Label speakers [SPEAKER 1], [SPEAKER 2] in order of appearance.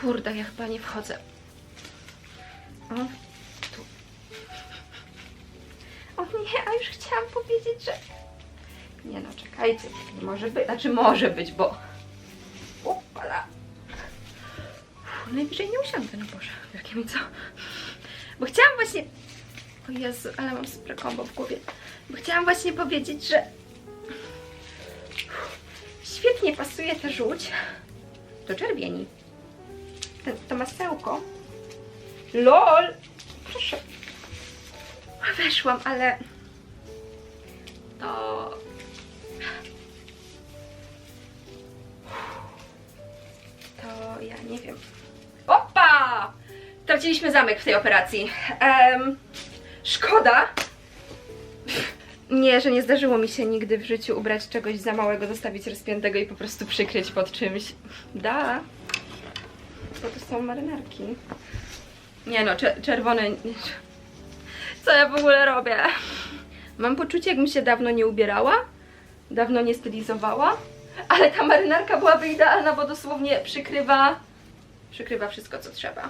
[SPEAKER 1] Kurde, ja chyba nie wchodzę. O, tu. O nie, a już chciałam powiedzieć, że... Nie no, czekajcie, nie może być, znaczy może być, bo... Upala. Uff, Najwyżej nie usiądę, no Boże, jakie mi co? Bo chciałam właśnie... O Jezu, ale mam sprakombo w głowie. Bo chciałam właśnie powiedzieć, że... Świetnie pasuje ta żółć do czerwieni. Ten, to masełko. LOL! Proszę. Weszłam, ale... To... To ja nie wiem. Opa! Traciliśmy zamek w tej operacji. Em, szkoda. Nie, że nie zdarzyło mi się nigdy w życiu ubrać czegoś za małego, zostawić rozpiętego i po prostu przykryć pod czymś. Da. Bo to są marynarki. Nie no, cze- czerwone. Co ja w ogóle robię? Mam poczucie, jakbym się dawno nie ubierała, dawno nie stylizowała, ale ta marynarka byłaby idealna, bo dosłownie przykrywa, przykrywa wszystko, co trzeba.